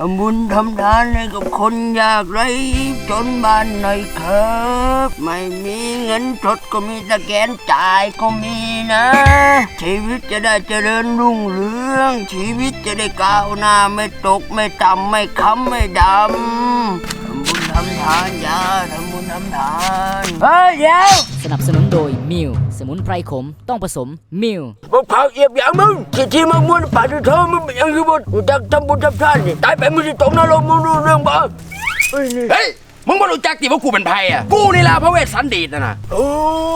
ทำบุญทำทานให้กับคนยากไร้จนบ้านหน่อยครับ ไม่มีเงินสดก็มีตะแกนจ่ายก็มีนะ ชีวิตจะได้เจริญรุ่งเรือง ชีวิตจะได้ก้าวหน้าไม่ตกไม่ต่ำไม่ค้ำไม่ดำ ทำบุญทำทานอย่าทำบุญทำทานเฮ้ยเดี๋ยวสนับสนุนโดยมิวสมุนไพรขมต้องผสมมิวพวกเผาเอียบอย่างมึงที่ที่มึงม้วนป่าที่เธอมึงเป็นอยังอยู่บนกูจักทำบุญทำทานนี่ตายไปมึงจะตกนรกมึงรู้เรื่องบ้างเฮ้ยนี่เฮ้ยมึงมารู้จักติว่ากูเป็นไพอะกูนี่ล่ะพระเวสสันดีดนะนะโอ้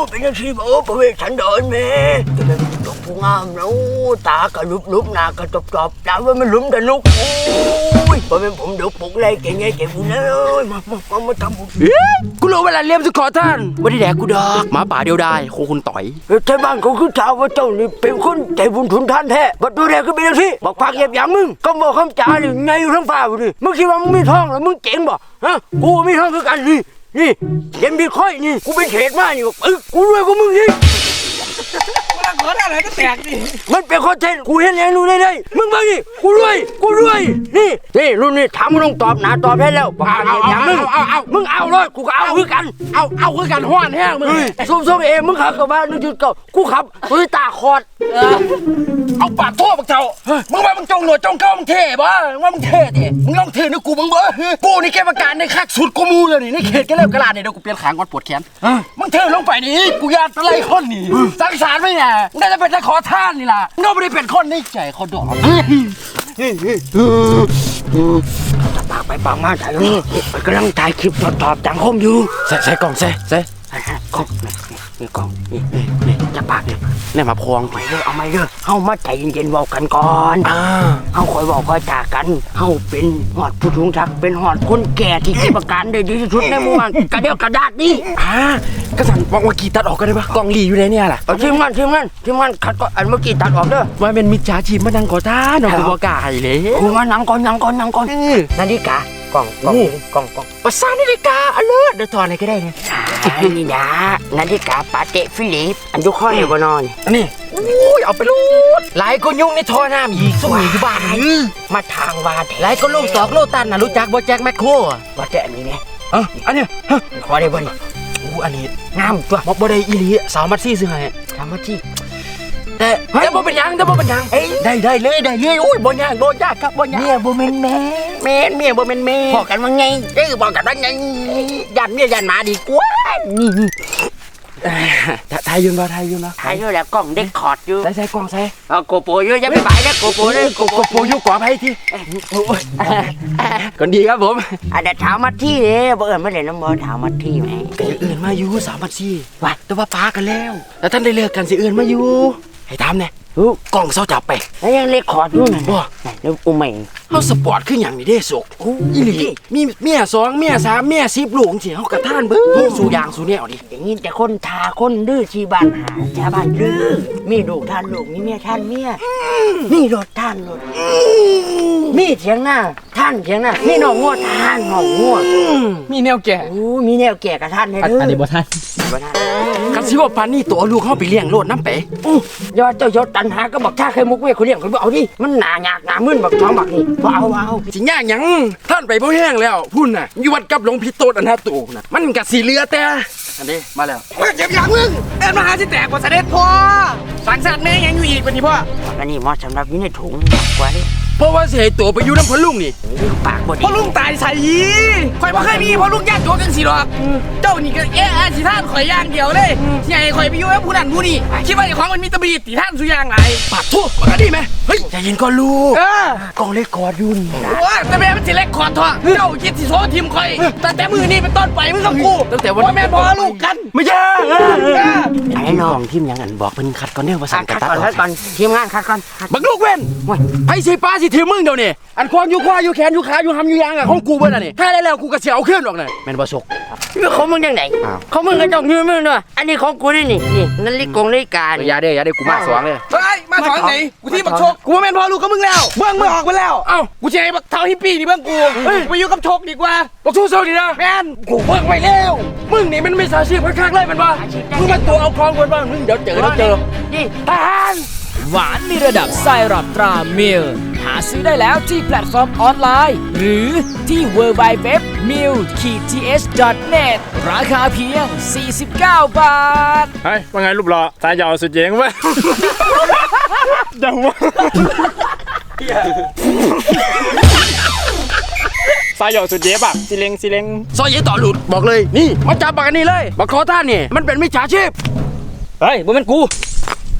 เป็นยังชีพโอ้ประเวศฉันเดินแม่จะเป็นตกผู้ งามนะโอ้ตากระลุบลุบหน้ากระจบจบตาว่ามันหลุมแต่ลุกโอ้ยพอเป็นผมเดี๋ยวปลุกเลยเก่งไงเก่งบุญเลยมามามามาทำบุญเฮ้ยกูรู้เวลาเลี้ยมสุขอท่านไม่ได้แดกกูดอกหมาป่าเดียวได้โคคุณต่อยเฮ้ยชาวบ้านเขาคือชาวว่าเจ้านี่เป็นคนใจบุญทุนทานแท้บัดตัวแรกก็เป็นยังที่บอกปากเอียบอย่างมึงก็บอกคำจานี่ไงอยู่ทั้งฟ้าอยู่ดิมึงคิดว่ามึงมีทองแล้วมึงเจ๋งบ่ฮะกูมีทองคือกันนี่นี่เห็นมีค่อยนี่กูเป็นเทรดมานี่บอกเออกูรวยกว่ามึงอีก ขออะไรก็แตกดิมันเป็นคอนเทนต์กูเห็นเองดูได้เลยมึงบ้างนี่กูรวยกูรวยนี่นี่รุ่นนี้ถามมึงต้องตอบหนาตอบได้แล้วบอกปาเอียบอย่างมึงเอาเอา มึงเอาเลยกูก็เอาคือกันเอาเอาคือกันห้อนแห้งมึงซุ่มซุ่มเองมึงขับกับบ้านนึกจุดเก่ากูขับโตโยต้าคอร์ดเอาปากโทษบักเจ้ามึงว่ามึงจงหนวดจงเข้ามึงเท่บ่มึงว่ามึงเท่ดิมึงลองเท่นะกูมึงบ่กูนี่แกประการในคักสุดกูมูเลยนี่ในเขตแกเลิกกระลาดเนี่ยเดี๋ยวกูเปลี่ยนขางก่อนปวดแขนมึงเท่ลงไปนี่กูยานอะไรคนนี่สังสารไม่แน่น่าจะเป็นตะขอท่านนี่ล่ะมึงไม่ได้เป็นคนในใจเขาดอกจะปากไปปากมาถ่ายนี่กำลังถ่ายคลิปตอบสังคมอยู่ใส่ใส่กล่องใส่ใส่กล้องนี่กล้องนี่นี่จะปากนี่เนี่ยมาพวงไม่เด้อเอาไม่เด้อเฮามาใจเย็นๆเว้ากันก่อนเฮาคอยบอกคอยจากกันเฮาเป็นหอดผู้ทุงทักเป็นหอดคนแก่ที่เก็บอาการได้ดีที่สุดในหมู่บ้านกระเดียวกระดาษนี่อ่า กระสันวางวากีตัดออกกันได้ปะกล่องหลีอยู่ในเนี่ยล่ะเอาทีมงานทีมงานทีมงานคัดก็อันเมื่อกี้ตัดออกเด้อว่าเป็นมิจฉาชีพมานั่งขอท่านเอากูบอกกายเลยกูมานั่งก่อนนั่งก่อนนั่งก่อนนาฬิกากล้องกล้องกล้องกล้องภาษานาฬิกาอเลิศเดี๋ยวถอดอะไรก็ได้เนี่ยใช่นี่นะนาฬิกาปาเตะฟิลิป อันยุคข้อเดียวก็นอนอันนี้อุ้ยเอาไปรูดหลายคนยุ่งในท่อน้ำอีกสู้อยู่บ้านนี่มาทางวาแถหลายคนลูกสอกโลตันน่ะรู้จักบ่แจ็คแมคโครอะว่าแต่อันนี้เนี่ยเอ้าอันเนี้ยฮะขอได้บ่น อู้อันนี้งามตัวบอกบ่ได้อีหลีสาวมัดซี่ซื้อให้ทำมาที่แต่แต่บ่เป็นหยังแต่บ่เป็นหยังเอ้ยได้ได้เลยได้เลยอุ้ยบ่ยากบ่ยากครับบ่ยากเมียบ่แม่นแม่แม่นเมียบ่แม่นแม่พอกันว่าไงเอ้ยบอกกันว่าไงยันเมียยันหมาดีกว่านี่นี่ ทายยืนบ่ทายยืนบ่ถ่ายอยู่แล้วกล้องเด็กคอร์ดอยู่ใส่ใส่กล่องใส่เอาโกโปรอยู่อย่าไปบายนะโกโปรเลยโกโปรกบโพยุกว่าไผที่ก่อนดีครับผมอันเดี๋ยวถามมาที่เด้บ่เอิ้นมาเล่นน้ำบ่ถามมาที่ไหมก็จะเอื่นมาอยู่สามพันสี่ว่าแต่ว่าป้ากันแล้วแต่ท่านได้เลิกกันสิเอื่นมาอยู่ให้ตามเนี่ย อู้กล่องเสาจับไปแล้วยังเล็กคอร์ดอยู่นั่นบ่นั่นแล้วอุ้มใหม่เฮาสปอร์ตคืออย่างนี้เด้สุกอีหลีมีเมียสองเมียสามเมียสิบลูกสิเฮากระท่านเบิ่งสู่อย่างสู่แนวดิอย่างนี้แต่คนทาคนดื้อชีบ้านหาชาวบ้านดื้อมีลูกท่านลูกมีเมียท่านเมียมีรถท่านรถมีเถียงหน้าท่านเถียงหน้ามีน้องงัวท่านน้องงัวมีแนวแก่โอ้มีแนวแก่กับท่านให้เด้ออันนี้บ่ทันบ่ท่านกันสิว่าปานนี้ตัวลูกเฮาไปเลี้ยงโลดน้ำเป๋อู้ยอดเจ้ายศตันหาก็บอกถ้าเคยมุกเว้ยคนเลี้ยงคนบ่เอาดิมันหนาหยากหนามึนบักท้องบักนี่บ่เอาบ่เอาสิยากหยังท่านไปบ่แห้งแล้วพุ่นน่ะอยู่วัดกับหลวงพี่โตดอันหาตูน่ะมันก็สิเหลือแต่อันนี้มาแล้วมึงเจ็บอย่างมึงเอ็นมาหาที่แตกกว่าเสด็จพ่อสังสรรค์แม่ยังอยู่อีกเป็นนี่พ่ออันนี้เหมาะสำหรับอยู่ในถุงมากกว่าดิ เพราะว่าสิให้ตัวไปอยู่น้ำพะลุงนี่ปากบ่ดีพ่อลุงตายใส่ยีข่อยบ่เคยมีพ่อลุงญาติโยกันสิหรอก เจ้านี่ก็เอ๊ะอาสิท่านข่อยอย่างเดียวเลยที่ไอ้ข่อยไปอยู่กับผู้นั้นผู้นี้คิดว่าไอ้ของมันมีตะบีติท่านสุอย่างไรปากทั่วมันก็ดีไหมเฮ้ยใจเย็นก่อนลูกเออกองเล็กกอดยุ่นโอ้ยแต่แม่มันสิเล็กคอร์ดเถอะเจ้าคิดสิโซทีมข่อยแต่แต่มือนี่เป็นต้นไปมึงกับกูตั้งแต่วันพ่อแม่พ่อลูกกันไม่ใช่ เออไอ้น้องทีมยังอันบอกเพิ่นคัดก่อนเด้อว่าคัสั่ดงกระคัดตัดก่อนคัดก่อน ทีมงานคัดก่อนคัดบักลูกเว้นโอ้ยไผสิป้าสิถือมึงเดี๋ยวนี้อันควงอยู่ขวาอยู่แขนอยู่ขาอยู่หำอยู่ยางอะของกูเบิ่น่ะนี่ถ้าได้แล้วกูก็สิเอาขึ้นหรอกน่ะแม่นบ่สก เขามึงยังไงอ้าว เขามึงก็ต้องยืมมึงด้วยอันนี้ของกูนี่นี่นี่นั่นลิกงลิกานี่ อย่าเด้ออย่าเด้อกูมาสองเลยเฮ้ยมา สอนไหนกูที่บักโชกกูว่าแม่นพ่อลูกกับมึงแล้วเบื้องมึงออกไปแล้วเอ้ากูจะให้บักเท่าฮิปปี้นี่เบื้องกูเฮ้ยไปอยู่กับโชกดีกว่าบอกสู้ๆดีนะแม่นกูเบิ่งไว้แล้วมึงนี่มันไม่สาชีพคักๆเลยแมันบ่มึงมาตัวเอาคลองคนบ้างมึงเดี๋ยวเจอเดี๋ยวเจอนี่ทหาร หวานมีระดับไซรัปตรามิลหาซื้อได้แล้วที่แพลตฟอร์มออนไลน์ หรือที่ w w w m i l t h n e t ราคาเพียง 49 บาท เฮ้ยว่าไงรูปหล่อสายยาวสุดเจ๋งเว้ยจังวะสายยาวสุดเจ๋งป่ะสิเลงสิเลงซอยเยต่อหลุดบอกเลยนี่มาจับบักอันนี้เลยบักขอท่านนี่มันเป็นมิจฉาชีพเฮ้ยบ่แม่นกู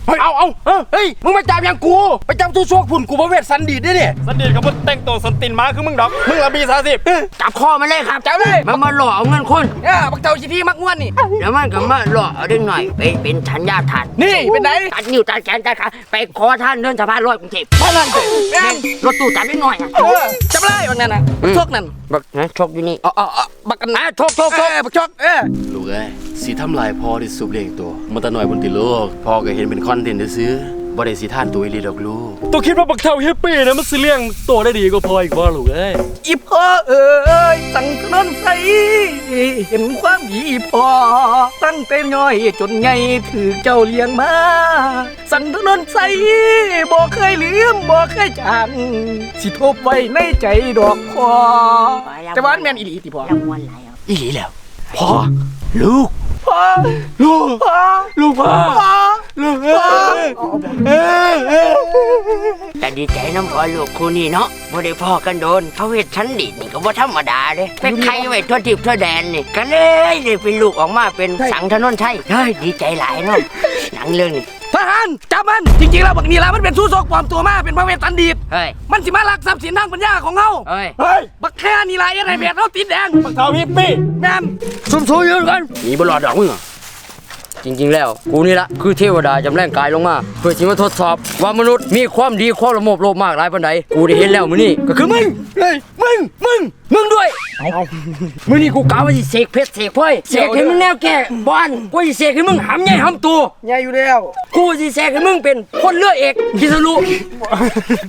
เฮ้ยเอาเอาเออเฮ้ย มึงมาจับอย่างกู ไปจับตู้ชวกพุ่นกูประเวทสันดีดด้วยเนี่ยสันดีกับมึงแต่งตัวสันตินมาคือมึงดอก มึงละบีสาสิบจับคอมันเลยครับจับเลยมันมาหล่อเอาเงินคนเออบักเจ้าชิที่มักง่วนนี่เดี๋ยวมันก็มาหล่อเอาเด็กหน่อยไปเป็นชัญญาทานนี่เป็นไงตัดนิ้วตัดแขนตัดขาไปขอท่านเดินสะพานลอยกรุงเทพบ้านนั่นเด็แม่งรถตู้จับนิดหน่อยอะเออจับเลยบักนั่นน่ะบักชกนั่นบักนะชกอยู่นี่เอ๋อาเอาบักกันนะอะชกชกเอชกอบักชกเออลูกเอ้ยสีทำลายพ่อที่สูบเลี้ยงตัวมันตะหน่อยบนติโลกพ่อก็เห็นเป็นคอนเทนต์ซื้อๆบ่ได้สีท่านตัวอีหลีดอกลูก ตัวคิดว่าบักเท่าเฮปปี้นะมันสิเลี้ยงตัวได้ดีกว่าพออีกบ่ลูกเอ้ยอีพ่อเอ้ยสั่งถนนใสเห็นความดีพ่อตั้งแต่น้อยจนใหญ่ถือเจ้าเลี้ยงมา สั่งถนนใสบ่เคยลืมบ่เคยจางสิทบไว้ในใจดอกพ่อแต่ว่าอันแม่นอีหลีติพ่อ รางวัลหลายอะ อีหลีแล้วพ่อลูก พ่อลูกพ่อลูกพ่อลูกพ่อแต่ดีใจน้ำพอลูกคู่นี้เนาะบ่ได้พ่อกันโดนเขาเวทชั้นดีนี่ก็บ่ธรรมดาเด้เป็นใครไว้ทั่วทิพย์ทั่วแดนนี่ก็เลยได้เป็นลูกออกมาเป็นสังถนนชัยเฮ้ยดีใจหลายเนาะหนังเรื่องนี้ ทหารจับมัน จริงๆแล้วบักนี่ละมันเป็นสู้ซกปลอมตัวมาเป็นพระเวทตันดีดเฮ้ย มันสิมาลักทรัพย์สินทางปัญญาของเฮาเฮ้ย เฮ้ยบักแค่นี่ละเอ็นไอเบดเฮาติดแดงบักเท่าเฮปปี้แม่นซุ่มซูยืนกันหนีบ่รอดดอกมึงเหรอ จริง ๆ แล้ว กูนี่ละคือเทวดาจำแรงกายลงมา เพื่อที่มาทดสอบ ว่ามนุษย์มีความดีความละโมบโลภมากหลายปานใดกูได้เห็นแล้วมื้อนี้ก็คือมึงเฮ้ยมึงมึงมึงด้วยมื้อนี้กูกะว่าสิเสกเพชรเสกพลอยเสกให้มึงแนวแก่บ้านกูสิเสกให้มึงหำใหญ่หำตัวใหญ่อยู่แล้วกูสิเสกให้มึงเป็นคนเลือเอกคิสรุ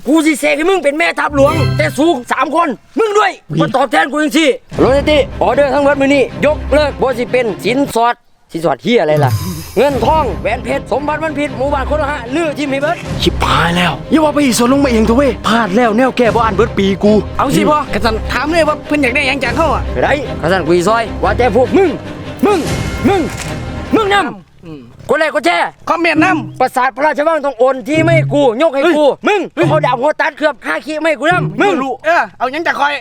กูสิเสกให้มึงเป็นแม่ทัพหลวง แต่สูงสามคน มึงด้วยมาตอบแทนกูจังซี่โรเนติออเดอร์ทั้งหมดมื้อนี้ยกเลิกบ่สิเป็นสินสอด สินสอดเฮียอะไรล่ะ เงินทองแหวนเพชรสมบัติมันผิดหมู่บ้านคนละหะเลือกที่มีเบิดชิบหายแล้วอย่าว่าไปอีสวนลงมาเองเถอะเว้ยพลาดแล้วแนวแก้บ่อ่านเบิดปีกูเอาสิพ่อกระสันถามเลยว่าเพิ่นอยากได้หยังจากเฮาอะไปได้ข้าสั่นกุยซอย ว่าแต่พวกมึง มึง มึง มึงนำคนแรกก็แช่คอมเมนต์นประสาทพระราชวังต้องโอนที่ไม่ให้กู ยกให้กู มึงเขาดาบหัวตัดเคลือบคาขี้ไม่ให้กูนำมึงำเออเอาหยังจากคอย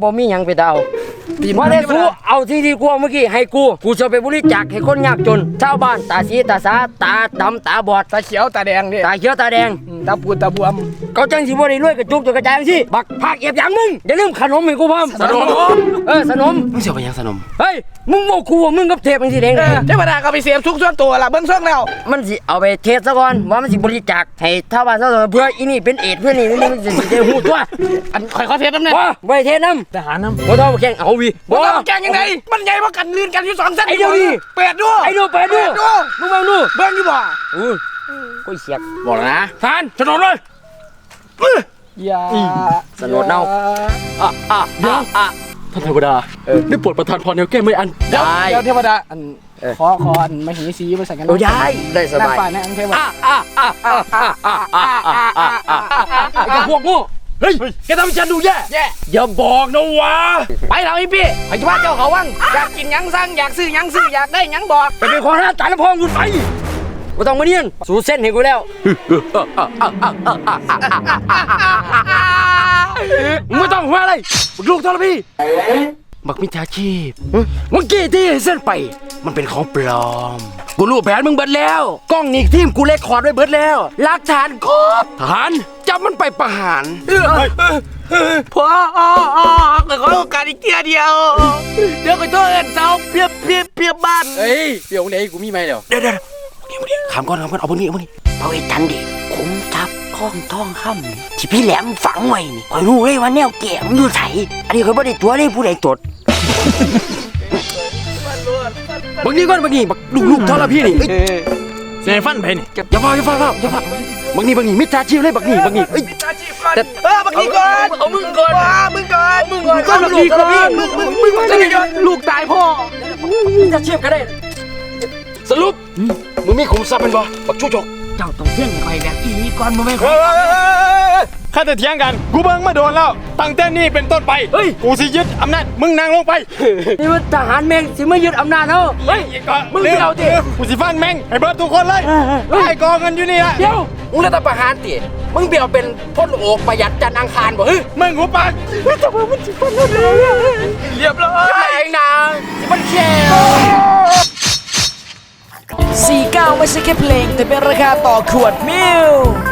บ่มีหยังไปเดาตีน ว่าแต่สู้เอาที่ที่กูเอาเมื่อกี้ให้กู กูจะไปบริจาคให้คนยากจนชาวบ้านตาสีตาสาตาดำตาบอด ตาเขียวตาแดงดิตาเขียวตาแดงอืมตาปูดตาบวม เขาจังสิบ่ได้รวยกระจุกจนกระจายจังสิบักภาคเอียบอย่างมึงอย่าลืมขนมให้กูพร้อมสนมเออสนมมึงเสียไปยังสนมเฮ้ย มึงบอกกูว่ามึงกับเทพจังสิเด้งเออเทวดาก็ไปเสียบทุกส่วนตัวละเบิ่งซ่องแล้ว มันสิเอาไปเทศซะก่อนว่ามันสิบริจาคให้ชาวบ้านชาวช่องเพื่ออีนี่เป็นเอดส์เพื่อนี่นี่มันสิสิได้ฮู้ตัวอันข่อยขอเทสน้ำแน่ว่าไว้เทศนำทหารน้บ่ต้องมาแข่งเอาวิบ่ต้องแกล้งยังไงมันใหญ่กว่ากันลื่นกันอยู่สองเส้นไอ้เดี๋ยวนี้เปิดดูไอ้ดูไปดูเปิมึงมาดูเบิ่งอยู่บ่อู้กูเสียกบอกแล้วนะทานถนนเลยอย่าสนดเน่าอะอะอะอะำ ท่านเทวดาได้โปรดประทานพรแนวแก้ไม่อันได้ เดี๋ยวเทวดาอันขอขออันไม่เห็นซีมาใส่กันโอ้ได้ได้สบายนะอันเทวดาไอ้พวกโง่เฮ้ยแกทำให้ฉันดูแย่แย่อย่าบอกนะวะไปเราไอ้พี่ไปที่บ้านเจ้าเขาวังอยากกินยังสั่งอยากซื้อยังซื้ออยากได้ยังบอกแต่เป็นคนหน้าตาละพองคุณไปไม่ต้องมาเนียงสูเส้นเห็นกูแล้ว มึงไม่ต้องหัวอะไรบักลูกทรพี่บักมิจฉาชีพเมื่อกี้ที่เส้นไป มันเป็นของปลอม กูรู้แผนมึงเบิดแล้ว กล้องนี่ทีมกูเลคคอร์ดไว้เบิดแล้วหลักฐานครบทหารจับมันไปประหารพ่อขอโอกาสอีกเทียเดียว เดี๋ยวก็โทษเอินเสาเพียบเพียบเพียบบ้านเฮ้ยเดี๋ยวไหนกูมีไหมเดี๋ยวเดี๋ยวเดี๋ยวเดี๋ยวนี่ขำก่อนขำก่อนเอาพวกนี้เอาพวกนี้พระเวทจันดิคุ้มทับ ข้องทองคำนี่ที่พี่แหลมฝังไว้นี่คอยรู้เลยว่าแนวแก่มันอยู่ไสอันนี้คอยบ่ได้ตัวเลยผู้ใดตดบักนี้ก่อนบักนี้บักลูกลูกทรพีนี่เอ้ยเสียฟันไปนี่อย่าฟังอย่าฟังอย่าฟังบักนี้บักนี้มิจฉาชีพเลยบักนี้บักนี้เอ้ย แต่ เออบักนี้ก่อนเอามึงก่อนมึงก่อนมึงก่อนก็บักนี้ก่อนมึงมึงมึงบักนี้ก่อนลูกตายพ่อจะเชียบกันได้ สรุปมึงมีขุมทรัพย์เป็นบ่บักชู้จก เจ้าต้องเที่ยงให้คอยแบบอีนี้ก่อนบ่แม่นเฮ้ยข้าจะเถียงกัน กูเบิ่งมาโดนแล้ว ตั้งแต่นี้เป็นต้นไปเฮ้ยกูสิยึดอำนาจ มึงนั่งลงไป นี่มันทหารแม่งสิมายึดอำนาจเฮาเฮ้ยมึงไม่เอาดิกูสิฟันแม่งให้เบิดทุกคนเลยไอ้กองกันอยู่นี่ละเดี๋ยวมึงรัฐประหารติมึงเบี่ยวเป็นพ่นโอกประหยัดจันทร์อังคารบ่เฮ้ยมึงหูปากเรียบร้อยไอ้น ไม่ใช่แค่เพลง แต่เป็นราคาต่อขวดมิล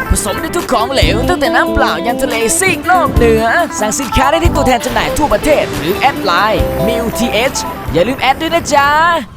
ผสมในทุกของเหลว ตั้งแต่น้ำเปล่ายันทะเลซีกโลกเหนือ สั่งสินค้าได้ที่ตัวแทนจำหน่ายทั่วประเทศ หรือแอดไลน์มิลทีเอย่าลืมแอดด้วยนะจ๊ะ